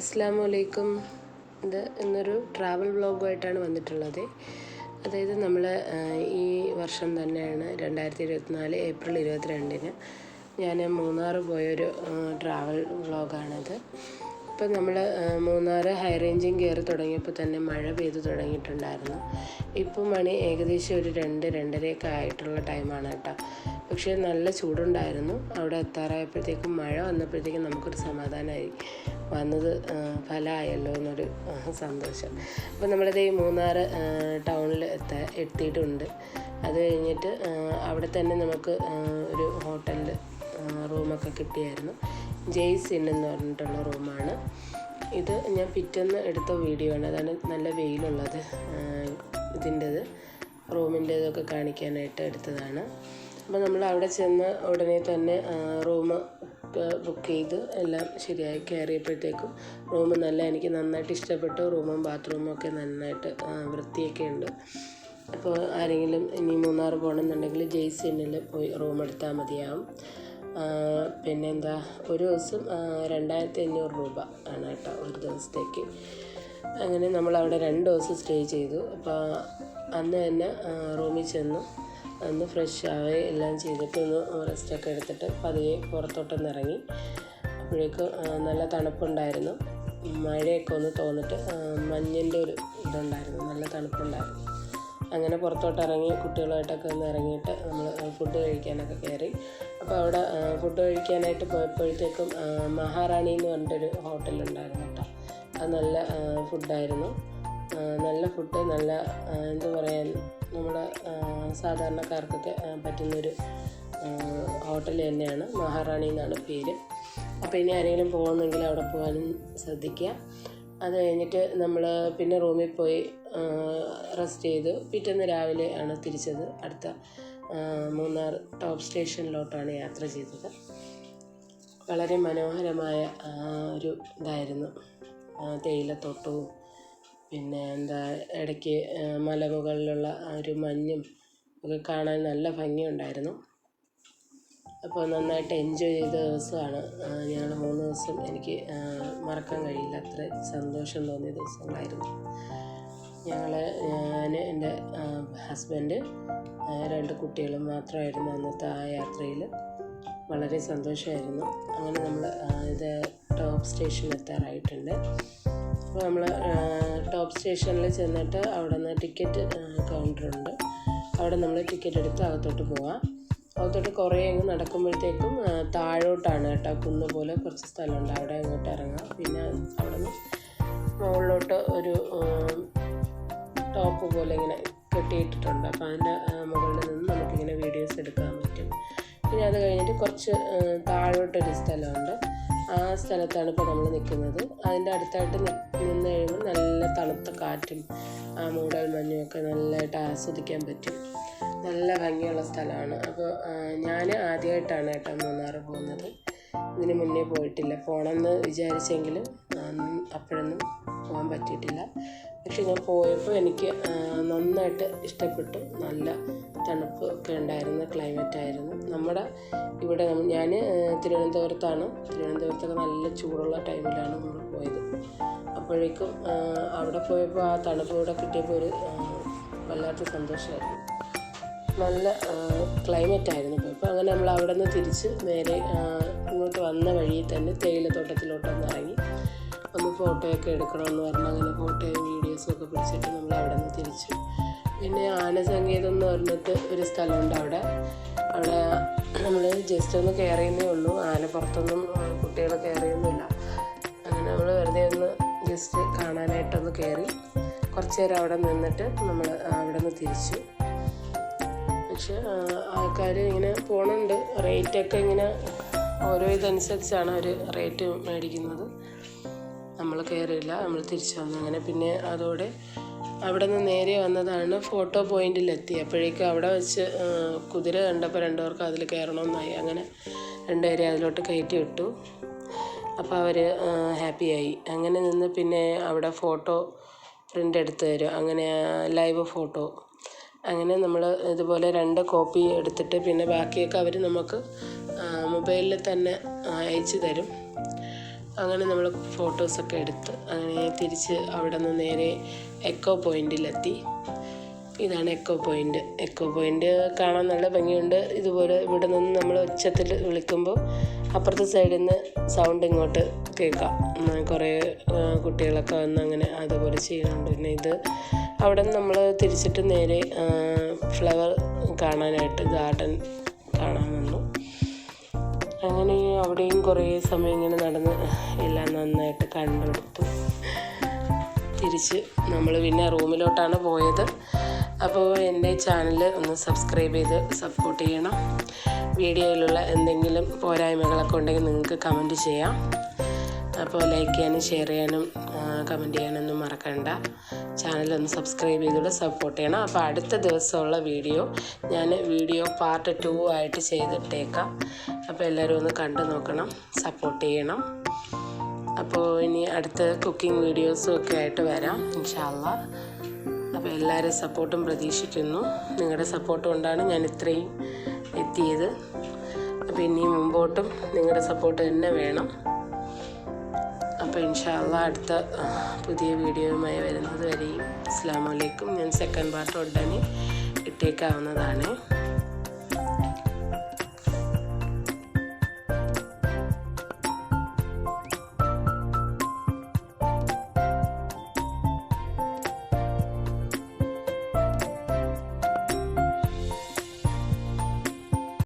അസ്സാം വലൈക്കും ഇത് ഇന്നൊരു ട്രാവൽ വ്ളോഗുമായിട്ടാണ് വന്നിട്ടുള്ളത്. അതായത് നമ്മൾ ഈ വർഷം തന്നെയാണ് രണ്ടായിരത്തി ഇരുപത്തിനാല് ഏപ്രിൽ ഇരുപത്തിരണ്ടിന് ഞാൻ മൂന്നാർ പോയൊരു ട്രാവൽ വ്ളോഗാണിത്. ഇപ്പം നമ്മൾ മൂന്നാർ ഹൈ റേഞ്ചിങ് കയറി തുടങ്ങിയപ്പോൾ തന്നെ മഴ പെയ്ത് തുടങ്ങിയിട്ടുണ്ടായിരുന്നു. ഇപ്പം മണി ഏകദേശം ഒരു രണ്ട് രണ്ടരയൊക്കെ ആയിട്ടുള്ള ടൈമാണ് കേട്ടോ. പക്ഷേ നല്ല ചൂടുണ്ടായിരുന്നു. അവിടെ എത്താറായപ്പോഴത്തേക്കും മഴ വന്നപ്പോഴത്തേക്കും നമുക്കൊരു സമാധാനമായി. വന്നത് ഫലമായല്ലോ എന്നൊരു സന്തോഷം. അപ്പോൾ നമ്മളിത് ഈ മൂന്നാർ ടൗണിൽ എത്താ എത്തിയിട്ടുണ്ട്. അത് കഴിഞ്ഞിട്ട് അവിടെ തന്നെ നമുക്ക് ഒരു ഹോട്ടലിൽ റൂമൊക്കെ കിട്ടിയായിരുന്നു. ജെയ്സിൻ എന്ന് പറഞ്ഞിട്ടുള്ള റൂമാണ്. ഇത് ഞാൻ പിറ്റേന്ന് എടുത്ത വീഡിയോ ആണ്. അതാണ് നല്ല വെയിലുള്ളത് ഇതിന്റെത് റൂമിന്റെതൊക്കെ കാണിക്കാനായിട്ട് എടുത്തതാണ്. അപ്പോൾ നമ്മൾ അവിടെ ചെന്ന് ഉടനെ തന്നെ റൂം ബുക്ക് ചെയ്ത് എല്ലാം ശരിയായി കയറിയപ്പോഴത്തേക്കും റൂം നല്ല എനിക്ക് നന്നായിട്ട് ഇഷ്ടപ്പെട്ടു. റൂമും ബാത്റൂമും ഒക്കെ നന്നായിട്ട് വൃത്തിയൊക്കെ ഉണ്ട്. അപ്പോൾ ആരെങ്കിലും ഇനി മൂന്നാർ പോകണമെന്നുണ്ടെങ്കിൽ ജെയ്സിനിൽ പോയി റൂം എടുത്താൽ മതിയാവും. പിന്നെന്താ ഒരു ദിവസം രണ്ടായിരത്തി അഞ്ഞൂറ് രൂപ ആണ് കേട്ടോ ഒരു ദിവസത്തേക്ക്. അങ്ങനെ നമ്മൾ അവിടെ രണ്ട് ദിവസം സ്റ്റേ ചെയ്തു. അപ്പോൾ അന്ന് തന്നെ റൂമിൽ ചെന്നു. അന്ന് ഫ്രഷ് ആവുകയും എല്ലാം ചെയ്തിട്ട് ഒന്ന് റെസ്റ്റൊക്കെ എടുത്തിട്ട് പതിയെ പുറത്തോട്ടൊന്ന് ഇറങ്ങി. അപ്പോഴേക്കും നല്ല തണുപ്പുണ്ടായിരുന്നു. മഴയൊക്കെ ഒന്ന് തോന്നിട്ട് മഞ്ഞിന്റെ ഒരു ഇതുണ്ടായിരുന്നു. നല്ല തണുപ്പുണ്ടായിരുന്നു. അങ്ങനെ പുറത്തോട്ട് ഇറങ്ങി കുട്ടികളുമായിട്ടൊക്കെ ഒന്ന് ഇറങ്ങിയിട്ട് നമ്മൾ ഫുഡ് കഴിക്കാനൊക്കെ കയറി. അപ്പോൾ അവിടെ ഫുഡ് കഴിക്കാനായിട്ട് പോയപ്പോഴത്തേക്കും മഹാറാണി എന്ന് പറഞ്ഞിട്ടൊരു ഹോട്ടലുണ്ടായിരുന്നു കേട്ടോ. അത് നല്ല ഫുഡായിരുന്നു നല്ല ഫുഡ് നല്ല എന്താ പറയാൻ നമ്മുടെ സാധാരണക്കാർക്കൊക്കെ പറ്റുന്നൊരു ഹോട്ടൽ തന്നെയാണ്. മഹാറാണി എന്നാണ് പേര്. അപ്പോൾ ഇനി ആരെങ്കിലും പോകുന്നെങ്കിൽ അവിടെ പോകാനും ശ്രദ്ധിക്കുക. അത് കഴിഞ്ഞിട്ട് നമ്മൾ പിന്നെ റൂമിൽ പോയി റെസ്റ്റ് ചെയ്തു. പിറ്റേന്ന് രാവിലെ ആണ് തിരിച്ചത്. അടുത്ത മൂന്നാർ ടോപ്പ് സ്റ്റേഷനിലോട്ടാണ് യാത്ര ചെയ്തത്. വളരെ മനോഹരമായ ഒരു ഇതായിരുന്നു. തേയിലത്തോട്ടവും പിന്നെ എന്താ ഇടയ്ക്ക് മലമുകളിലുള്ള ആ ഒരു മഞ്ഞും ഒക്കെ കാണാൻ നല്ല ഭംഗിയുണ്ടായിരുന്നു. അപ്പോൾ നന്നായിട്ട് എൻജോയ് ചെയ്ത ദിവസമാണ്. ഞങ്ങൾ മൂന്ന് ദിവസം എനിക്ക് മറക്കാൻ കഴിയില്ല. അത്ര സന്തോഷം തോന്നിയ ദിവസങ്ങളായിരുന്നു. ഞങ്ങൾ ഞാൻ എന്റെ ഹസ്ബൻഡ് രണ്ട് കുട്ടികളും മാത്രമായിരുന്നു അന്നത്തെ ആ യാത്രയിൽ വളരെ സന്തോഷമായിരുന്നു. അങ്ങനെ നമ്മൾ ഇത് ടോപ്പ് സ്റ്റേഷനിൽ എത്താറായിട്ടുണ്ട്. അപ്പോൾ നമ്മൾ ടോപ്പ് സ്റ്റേഷനിൽ ചെന്നിട്ട് അവിടെ നിന്ന് ടിക്കറ്റ് കൗണ്ടറുണ്ട് അവിടെ നമ്മൾ ടിക്കറ്റ് എടുത്ത് അകത്തോട്ട് പോവാം. അകത്തോട്ട് കുറേ അങ്ങ് നടക്കുമ്പോഴത്തേക്കും താഴോട്ടാണ് കേട്ടോ കുന്ന് പോലെ കുറച്ച് സ്ഥലമുണ്ട്. അവിടെ അങ്ങോട്ട് ഇറങ്ങാം. പിന്നെ അവിടെ നിന്ന് മുകളിലോട്ട് ഒരു ടോപ്പ് പോലെ ഇങ്ങനെ കെട്ടിയിട്ടിട്ടുണ്ട്. അപ്പോൾ അതിന്റെ മുകളിൽ നിന്ന് നമുക്കിങ്ങനെ വീഡിയോസ് എടുക്കാൻ പറ്റും. പിന്നെ അത് കഴിഞ്ഞിട്ട് കുറച്ച് താഴോട്ടൊരു സ്ഥലമുണ്ട്. ആ സ്ഥലത്താണ് ഇപ്പോൾ നമ്മൾ നിൽക്കുന്നത് അതിന്റെ അടുത്തായിട്ട് നിന്ന് കഴിയുമ്പോൾ നല്ല തണുത്ത കാറ്റും ആ മൂടൽ മഞ്ഞും ഒക്കെ നല്ലതായിട്ട് ആസ്വദിക്കാൻ പറ്റും. നല്ല ഭംഗിയുള്ള സ്ഥലമാണ്. അപ്പോൾ ഞാൻ ആദ്യമായിട്ടാണ് കേട്ടോ മൂന്നാർ പോകുന്നത്. ഇതിന് മുന്നേ പോയിട്ടില്ല. പോകണമെന്ന് വിചാരിച്ചെങ്കിലും അപ്പോഴൊന്നും പോകാൻ പറ്റിയിട്ടില്ല. പക്ഷെ ഞാൻ പോയപ്പോൾ എനിക്ക് നന്നായിട്ട് ഇഷ്ടപ്പെട്ടു. നല്ല തണുപ്പ് ഒക്കെ ഉണ്ടായിരുന്ന ക്ലൈമറ്റ് ആയിരുന്നു. നമ്മുടെ ഇവിടെ ഞാൻ തിരുവനന്തപുരത്താണ്. തിരുവനന്തപുരത്തൊക്കെ നല്ല ചൂടുള്ള ടൈമിലാണ് നമ്മൾ പോയത്. അപ്പോഴേക്കും അവിടെ പോയപ്പോൾ ആ തണുപ്പ് ഇവിടെ കിട്ടിയപ്പോൾ ഒരു വല്ലാത്ത സന്തോഷമായിരുന്നു നല്ല ക്ലൈമറ്റ് ആയിരുന്നു. അപ്പോൾ അങ്ങനെ നമ്മൾ അവിടെ നിന്ന് തിരിച്ച് നേരെ ഇങ്ങോട്ട് വന്ന വഴിയിൽ തന്നെ തേയിലത്തോട്ടത്തിലോട്ടൊന്ന് ഇറങ്ങി. ഒന്ന് ഫോട്ടോയൊക്കെ എടുക്കണമെന്ന് പറഞ്ഞ്. അങ്ങനെ ഫോട്ടോയും വീഡിയോസും ഒക്കെ പിടിച്ചിട്ട് നമ്മൾ അവിടെ നിന്ന് തിരിച്ചു. പിന്നെ ആനസങ്കേതം എന്ന് പറഞ്ഞിട്ട് ഒരു സ്ഥലമുണ്ട് അവിടെ. അവിടെ നമ്മൾ ജസ്റ്റ് ഒന്ന് കയറിയെന്നേ ഉള്ളൂ. ആന പുറത്തൊന്നും കുട്ടികൾ കയറിയൊന്നുമില്ല. അങ്ങനെ നമ്മൾ വെറുതെ ഒന്ന് ജസ്റ്റ് കാണാനായിട്ടൊന്ന് കയറി. കുറച്ച് നേരം അവിടെ നിന്നിട്ട് നമ്മൾ അവിടെ നിന്ന് തിരിച്ചു. പക്ഷെ ആൾക്കാർ ഇങ്ങനെ പോകണുണ്ട് റേറ്റൊക്കെ ഇങ്ങനെ ഓരോ ഇതനുസരിച്ചാണ് അവർ റേറ്റ് മേടിക്കുന്നത്. നമ്മൾ കയറിയില്ല നമ്മൾ തിരിച്ചു വന്നു. അങ്ങനെ പിന്നെ അതോടെ അവിടെ നിന്ന് നേരെ വന്നതാണ് ഫോട്ടോ പോയിന്റിലെത്തി അപ്പോഴേക്കും അവിടെ വെച്ച് കുതിര കണ്ടപ്പോൾ രണ്ടുപേർക്ക് അതിൽ കയറണമെന്നായി അങ്ങനെ രണ്ടുപേരെ അതിലോട്ട് കയറ്റി വിട്ടു. അപ്പോൾ അവർ ഹാപ്പിയായി അങ്ങനെ നിന്ന് പിന്നെ അവിടെ ഫോട്ടോ പ്രിന്റ് എടുത്ത് തരും. അങ്ങനെ ലൈവ് ഫോട്ടോ അങ്ങനെ നമ്മൾ ഇതുപോലെ രണ്ട് കോപ്പി എടുത്തിട്ട് പിന്നെ ബാക്കിയൊക്കെ അവർ നമുക്ക് മൊബൈലിൽ തന്നെ അയച്ചു തരും. അങ്ങനെ നമ്മൾ ഫോട്ടോസൊക്കെ എടുത്ത് അങ്ങനെ തിരിച്ച് അവിടെ നിന്ന് നേരെ എക്കോ പോയിന്റിലെത്തി ഇതാണ് എക്കോ പോയിന്റ് എക്കോ പോയിന്റ് കാണാൻ നല്ല ഭംഗിയുണ്ട്. ഇതുപോലെ ഇവിടെ നിന്ന് നമ്മൾ ഉച്ചത്തിൽ വിളിക്കുമ്പോൾ അപ്പുറത്തെ സൈഡിൽ നിന്ന് സൗണ്ട് ഇങ്ങോട്ട് കേൾക്കാം. കുറേ കുട്ടികളൊക്കെ വന്ന് അങ്ങനെ അതുപോലെ ചെയ്യുന്നുണ്ട്. പിന്നെ ഇത് അവിടെ നിന്ന് നമ്മൾ തിരിച്ചിട്ട് നേരെ ഫ്ലവർ കാണാനായിട്ട് ഗാർഡൻ കാണാൻ വന്നു. അങ്ങനെ അവിടെയും കുറേ സമയം ഇങ്ങനെ നടന്ന് എല്ലാം നന്നായിട്ട് കണ്ടെടുത്തു. തിരിച്ച് നമ്മൾ പിന്നെ റൂമിലോട്ടാണ് പോയത്. അപ്പോൾ എന്റെ ചാനൽ ഒന്ന് സബ്സ്ക്രൈബ് ചെയ്ത് സപ്പോർട്ട് ചെയ്യണം. വീഡിയോയിലുള്ള എന്തെങ്കിലും പോരായ്മകളൊക്കെ ഉണ്ടെങ്കിൽ നിങ്ങൾക്ക് കമന്റ് ചെയ്യാം. അപ്പോൾ ലൈക്ക് ചെയ്യാനും ഷെയർ ചെയ്യാനും കമന്റ് ചെയ്യാനൊന്നും മറക്കണ്ട. ചാനലൊന്ന് സബ്സ്ക്രൈബ് ചെയ്തുകൂടെ സപ്പോർട്ട് ചെയ്യണം. അപ്പോൾ അടുത്ത ദിവസമുള്ള വീഡിയോ ഞാൻ വീഡിയോ പാർട്ട് ടു ആയിട്ട് ചെയ്തിട്ടേക്കാം. അപ്പോൾ എല്ലാവരും ഒന്ന് കണ്ടു നോക്കണം സപ്പോർട്ട് ചെയ്യണം. അപ്പോൾ ഇനി അടുത്ത കുക്കിംഗ് വീഡിയോസും ഒക്കെ ആയിട്ട് വരാം ഇൻഷാല്ല അപ്പോൾ എല്ലാവരും സപ്പോർട്ടും പ്രതീക്ഷിക്കുന്നു. നിങ്ങളുടെ സപ്പോർട്ട് കൊണ്ടാണ് ഞാൻ ഇത്രയും എത്തിയത്. അപ്പോൾ ഇനി മുമ്പോട്ടും നിങ്ങളുടെ സപ്പോർട്ട് തന്നെ വേണം. അപ്പോൾ ഇൻഷാല്ല അടുത്ത പുതിയ വീഡിയോയുമായി വരുന്നത് വരെയും. അസ്സാമലൈക്കും ഞാൻ സെക്കൻഡ് പാർട്ട് ഉടനെ ഇട്ടേക്കാവുന്നതാണ്.